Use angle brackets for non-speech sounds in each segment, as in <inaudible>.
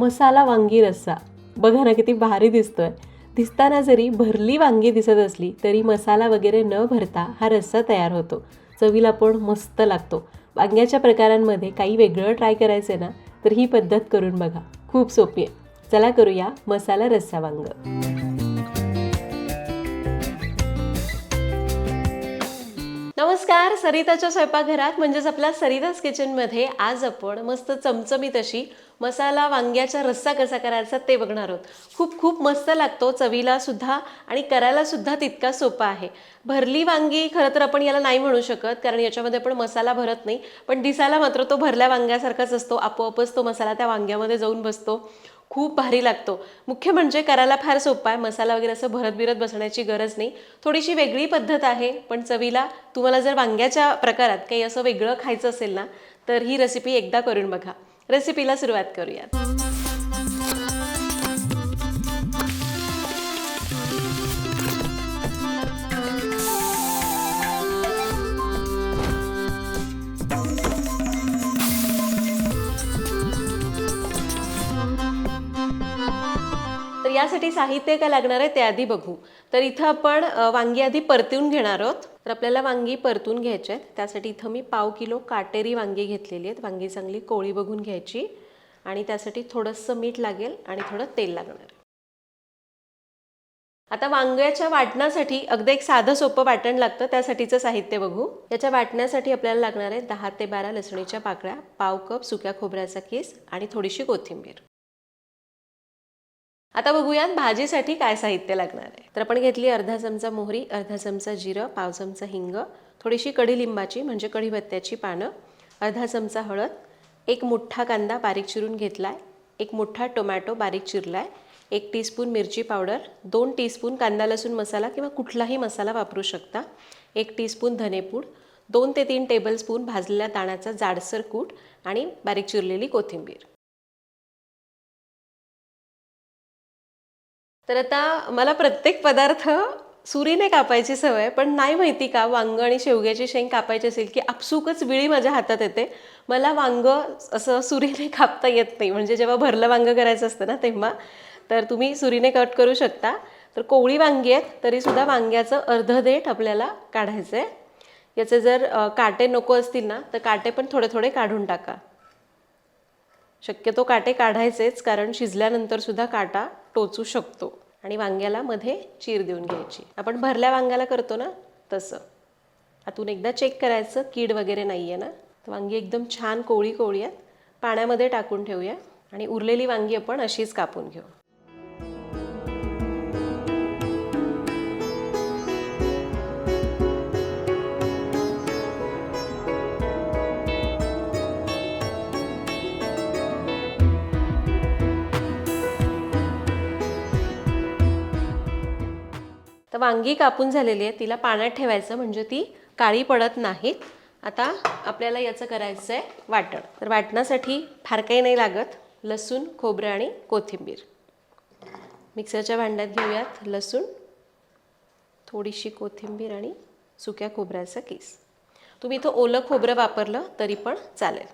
मसाला वांगी रस्सा. बघा ना किती भारी दिसतोय. दिसताना जरी भरली वांगी दिसत असली तरी मसाला वगैरे न भरता हा रस्सा तयार होतो. चवीला पण मस्त लागतो. वांग्याच्या प्रकारांमध्ये काही वेगळं ट्राय करायचं आहे ना तर ही पद्धत करून बघा. खूप सोपी आहे. चला करूया मसाला रस्सा वांग. नमस्कार सरिताच्या स्वयंपाकघरात म्हणजेच आपल्या सरिताच किचनमध्ये आज आपण मस्त चमचमीत अशी मसाला वांग्याचा रस्सा कसा करायचा ते बघणार आहोत. खूप खूप मस्त लागतो चवीला सुद्धा आणि करायला सुद्धा तितका सोपा आहे. भरली वांगी खरं तर आपण याला नाही म्हणू शकत कारण याच्यामध्ये पण मसाला भरत नाही. पण दिसायला मात्र तो भरल्या वांग्यासारखाच असतो आपोआपच तो मसाला त्या वांग्यामध्ये जाऊन बसतो. खूप भारी लागतो. मुख्य म्हणजे करायला फार सोपं आहे. मसाला वगैरे असं भरत बिरत बसण्याची गरज नाही. थोडीशी वेगळी पद्धत आहे पण चवीला तुम्हाला जर वांग्याच्या प्रकारात काही असं वेगळं खायचं असेल ना तर ही रेसिपी एकदा करून बघा. रेसिपीला सुरुवात करूयात. तर यासाठी साहित्य काय लागणार आहे ते आधी बघू. तर इथं आपण वांगी आधी परतून घेणार आहोत. तर आपल्याला वांगी परतून घ्यायचे आहेत. त्यासाठी इथं मी पाव किलो काटेरी वांगी घेतलेली आहेत. वांगी चांगली कोळी बघून घ्यायची. आणि त्यासाठी थोडंसं मीठ लागेल आणि थोडं तेल लागणार आता वांग्याच्या वाटण्यासाठी अगदी एक साधं सोपं वाटण लागतं. त्यासाठीचं साहित्य बघू. याच्या वाटण्यासाठी आपल्याला लागणार आहे दहा ते बारा लसणीच्या पाकळ्या पाव कप सुक्या खोबऱ्याचा केस आणि थोडीशी कोथिंबीर. आता बघूयात भाजीसाठी काय साहित्य लागणार आहे. तर आपण घेतली अर्धा चमचा मोहरी अर्धा चमचा जिरं पाव चमचा हिंग थोडीशी कढीलिंबाची म्हणजे कढीपत्त्याची पानं अर्धा चमचा हळद एक मोठा कांदा बारीक चिरून घेतला आहे एक मोठा टोमॅटो बारीक चिरलाय एक टीस्पून मिरची पावडर दोन टीस्पून कांदा लसूण मसाला किंवा कुठलाही मसाला वापरू शकता एक टीस्पून धनेपूड दोन ते तीन टेबलस्पून भाजलेल्या ताणाचा जाडसर कूट आणि बारीक चिरलेली कोथिंबीर. तर आता मला प्रत्येक पदार्थ सुरीने कापायची सवय पण नाही माहिती का वांग आणि शेवग्याची शेंग कापायची असेल की आपसुकच विळी माझ्या हातात येते. मला वांग असं सुरीने <laughs> कापता येत नाही. म्हणजे जेव्हा भरलं वांग करायचं असतं ना तेव्हा तर तुम्ही सुरीने कट करू शकता. तर कोवळी वांगी आहेत तरीसुद्धा वांग्याचं अर्ध देठ आपल्याला काढायचं आहे याचे जर काटे नको असतील ना तर काटे पण थोडे थोडे काढून टाका. शक्यतो काटे काढायचेच कारण शिजल्यानंतरसुद्धा काटा टोचू शकतो. आणि वांग्याला मध्ये चीर देऊन घ्यायची. आपण भरल्या वांग्याला करतो ना तसं. आतून एकदा चेक करायचं कीड वगैरे नाही आहे ना. तर वांगी एकदम छान कोळी कोळी आहेत पाण्यामध्ये टाकून ठेवूया. आणि उरलेली वांगी आपण अशीच कापून घेऊ. वांगी कापून झालेली आहे. तिला पाण्यात ठेवायचं म्हणजे ती काळी पडत नाहीत. आता आपल्याला याचं करायचं आहे वाटण. तर वाटणासाठी फार काही नाही लागत. लसूण खोबरं आणि कोथिंबीर. मिक्सरच्या भांड्यात घेऊयात लसूण थोडीशी कोथिंबीर आणि सुक्या खोबऱ्याचा केस. तुम्ही इथं ओलं खोबरं वापरलं तरी पण चालेल.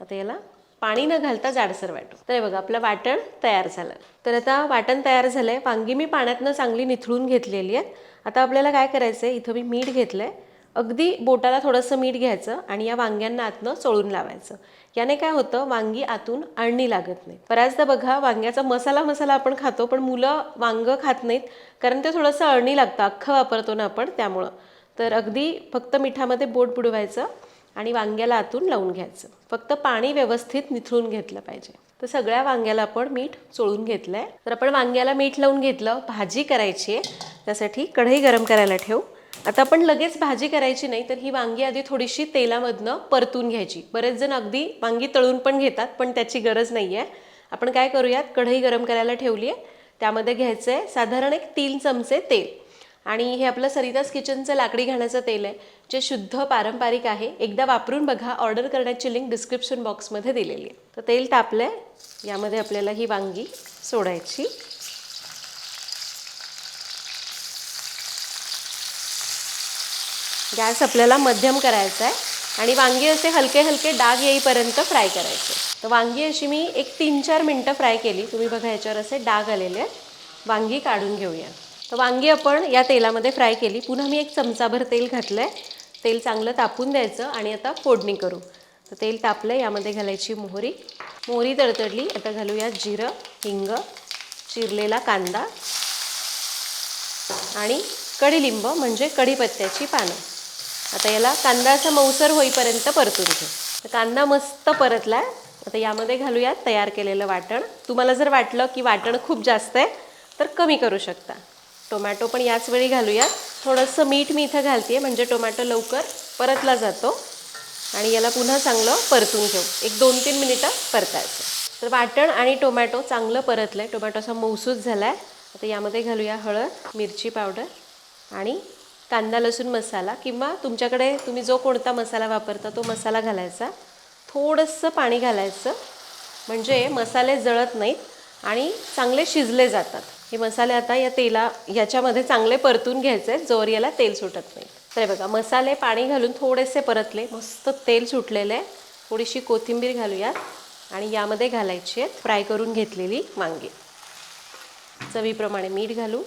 आता याला पाणी न घालता जाडसर वाटू. तर हे बघा आपलं वाटण तयार झालं. तर आता वाटण तयार झालं आहे वांगी मी पाण्यातनं चांगली निथळून घेतलेली आहेत आता आपल्याला काय करायचं आहे इथं मी मीठ घेतलं आहे अगदी बोटाला थोडंसं मीठ घ्यायचं आणि या वांग्यांना आतनं चोळून लावायचं. याने काय होतं? वांगी आतून अळणी लागत नाही. बऱ्याचदा बघा वांग्याचा मसाला मसाला आपण खातो पण मुलं वांगं खात नाहीत कारण ते थोडंसं अळणी लागतं. अख्खं वापरतो ना आपण त्यामुळं. तर अगदी फक्त मिठामध्ये बोट बुडवायचं. आणि वांग्याला आतून लावून घ्यायचं. फक्त पाणी व्यवस्थित निथळून घेतलं पाहिजे. तर सगळ्या वांग्याला आपण मीठ चोळून घेतलं आहे तर आपण वांग्याला मीठ लावून घेतलं भाजी करायची आहे. त्यासाठी कढई गरम करायला ठेवू. आता आपण लगेच भाजी करायची नाही तर ही वांगी आधी थोडीशी तेलामधनं परतून घ्यायची. बरेच जण अगदी वांगी तळून पण घेतात पण त्याची गरज नाही आहे आपण काय करूयात? कढई गरम करायला ठेवली आहे त्यामध्ये घ्यायचं आहे साधारण एक तीन चमचे तेल. आणि हे आपलं सरितास किचनचं लाकडी घाण्याचं तेल आहे जे शुद्ध पारंपरिक आहे. एकदा वापरून बघा ऑर्डर करण्याची लिंक डिस्क्रिप्शन बॉक्समध्ये दिलेली आहे. तर तेल तापलं आहे यामध्ये आपल्याला ही वांगी सोडायची. गॅस आपल्याला मध्यम करायचा आहे आणि वांगी असे हलके हलके डाग येईपर्यंत फ्राय करायचे. तर वांगी अशी मी एक तीन चार मिनटं फ्राय केली. तुम्ही बघा ह्याच्यावर असे डाग आलेले आहेत. वांगी काढून घेऊया. तर वांगी आपण या तेलामध्ये फ्राय केली. पुन्हा मी एक चमचाभर तेल घातलं आहे तेल चांगलं तापून द्यायचं आणि आता फोडणी करू. तर तेल तापलं यामध्ये घालायची मोहरी. मोहरी तडतडली आता घालूया जिरं हिंग चिरलेला कांदा आणि कढीलिंब म्हणजे कढीपत्त्याची पानं. आता याला कांदा असा मऊसर होईपर्यंत परतून घेऊ. तर कांदा मस्त परतला आता यामध्ये घालूया तयार केलेलं वाटण. तुम्हाला जर वाटलं की वाटण खूप जास्त आहे तर कमी करू शकता. टोमॅटो पण याच वेळी घालूया. थोडंसं मीठ मी इथं घालते म्हणजे टोमॅटो लवकर परतला जातो. आणि याला पुन्हा चांगलं परतून घेऊ. एक दोन तीन मिनिटं परतायचं. तर वाटण आणि टोमॅटो चांगलं परतलं आहे टोमॅटो असा मऊसूत झाला आहे आता यामध्ये घालूया हळद मिरची पावडर आणि कांदा लसूण मसाला किंवा तुमच्याकडे तुम्ही जो कोणता मसाला वापरता तो मसाला घालायचा. थोडंसं पाणी घालायचं. म्हणजे मसाले जळत नाहीत आणि चांगले शिजले जातात. हे मसाले आता या तेला याच्यामध्ये चांगले परतून घ्यायचे आहेत. जोर याला तेल सुटत नाही. तर हे बघा मसाले पाणी घालून थोडेसे परतले. मस्त तेल सुटलेलं आहे. थोडीशी कोथिंबीर घालूयात. आणि यामध्ये घालायची आहेत फ्राय करून घेतलेली वांगी. चवीप्रमाणे मीठ घालू.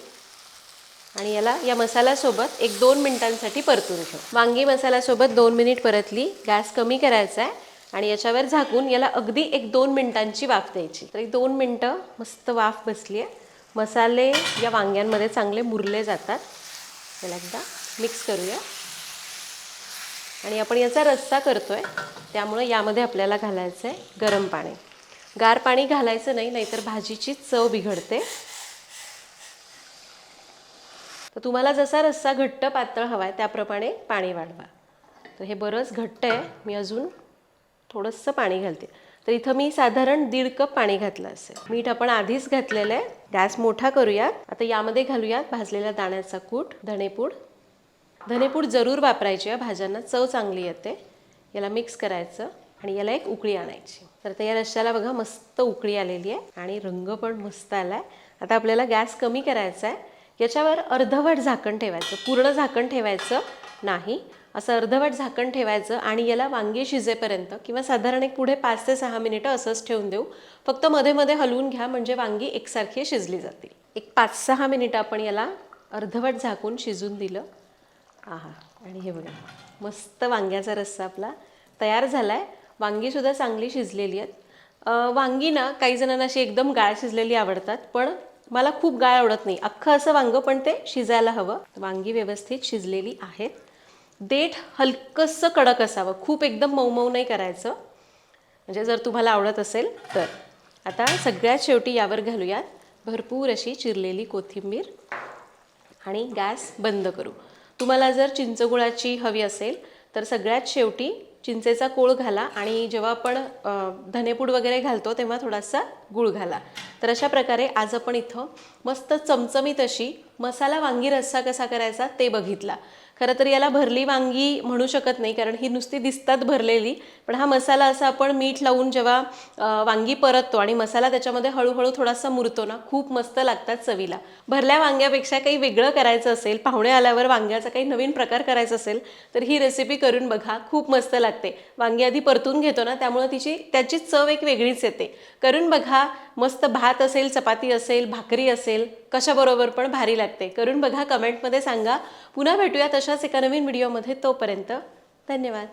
आणि याला या मसाल्यासोबत एक दोन मिनिटांसाठी परतून घेऊ. वांगी मसाल्यासोबत दोन मिनिट परतली. गॅस कमी करायचा आहे. आणि याच्यावर झाकून याला अगदी एक दोन मिनिटांची वाफ द्यायची. तर एक दोन मिनटं मस्त वाफ बसली आहे. मसाले या वांग्यांमध्ये चांगले मुरले जातात. याला एकदा मिक्स करूया. आणि आपण याचा रस्सा करतो आहे त्यामुळे यामध्ये आपल्याला घालायचं आहे गरम पाणी. गार पाणी घालायचं नाही नाहीतर भाजीची चव बिघडते. तर तुम्हाला जसा रस्सा घट्ट पातळ हवा आहे त्याप्रमाणे पाणी वाढवा. तर हे बरंच घट्ट आहे. मी अजून थोडंसं पाणी घालते. तर इथं मी साधारण दीड कप पाणी घातलं असेल. मीठ आपण आधीच घातलेलं आहे. गॅस मोठा करूयात. आता यामध्ये घालूयात भाजलेल्या दाण्याचा कूट धणेपूड. धनेपूड जरूर वापरायची आहे. भाज्यांना चव चांगली येते. याला मिक्स करायचं आणि याला एक उकळी आणायची. तर त्या रश्श्याला बघा मस्त उकळी आलेली आहे आणि रंग पण मस्त आला आहे आता आपल्याला गॅस कमी करायचा आहे. याच्यावर अर्धवट झाकण ठेवायचं. पूर्ण झाकण ठेवायचं नाही. असं अर्धवट झाकण ठेवायचं आणि याला वांगी शिजेपर्यंत किंवा साधारण एक पुढे पाच ते सहा मिनिटं असंच ठेवून देऊ. फक्त मध्ये मध्ये हलवून घ्या म्हणजे वांगी एकसारखी शिजली जातील. एक पाच सहा मिनिटं आपण याला अर्धवट झाकून शिजून दिलं. आहा आणि हे बघा मस्त वांग्याचा रस्सा आपला तयार झाला आहे वांगीसुद्धा चांगली शिजलेली आहेत. वांगी ना काही जणांना अशी एकदम गाळ शिजलेली आवडतात पण मला खूप गाळ आवडत नाही. अख्खं असं वांगं पण ते शिजायला हवं. वांगी व्यवस्थित शिजलेली आहेत. देठ हलकंसं कडक असावं. खूप एकदम मऊ नाही करायचं. म्हणजे जर तुम्हाला आवडत असेल तर. आता सगळ्यात शेवटी यावर घालूयात भरपूर अशी चिरलेली कोथिंबीर आणि गॅस बंद करू. तुम्हाला जर चिंचगुळाची हवी असेल तर सगळ्यात शेवटी चिंचेचा कोळ घाला आणि जेव्हा आपण धनेपूड वगैरे घालतो तेव्हा थोडासा गूळ घाला. तर अशा प्रकारे आज आपण इथं मस्त चमचमीत अशी मसाला वांगी रस्सा कसा करायचा ते बघितला. खरं तर याला भरली वांगी म्हणू शकत नाही कारण ही नुसती दिसतात भरलेली. पण हा मसाला असा आपण मीठ लावून जेव्हा वांगी परततो आणि मसाला त्याच्यामध्ये हळूहळू थोडासा मुरतो ना खूप मस्त लागतात चवीला. भरल्या वांग्यापेक्षा काही वेगळं करायचं असेल पाहुणे आल्यावर वांग्याचा काही नवीन प्रकार करायचा असेल तर ही रेसिपी करून बघा खूप मस्त लागते. वांगी आधी परतून घेतो ना त्यामुळे तिची त्याची चव एक वेगळीच येते. करून बघा मस्त भात भात असेल चपाती असेल भाकरी असेल कशाबरोबर पण भारी लागते. करून बघा कमेंटमध्ये सांगा. पुन्हा भेटूया तशाच एका नवीन व्हिडिओमध्ये तोपर्यंत धन्यवाद.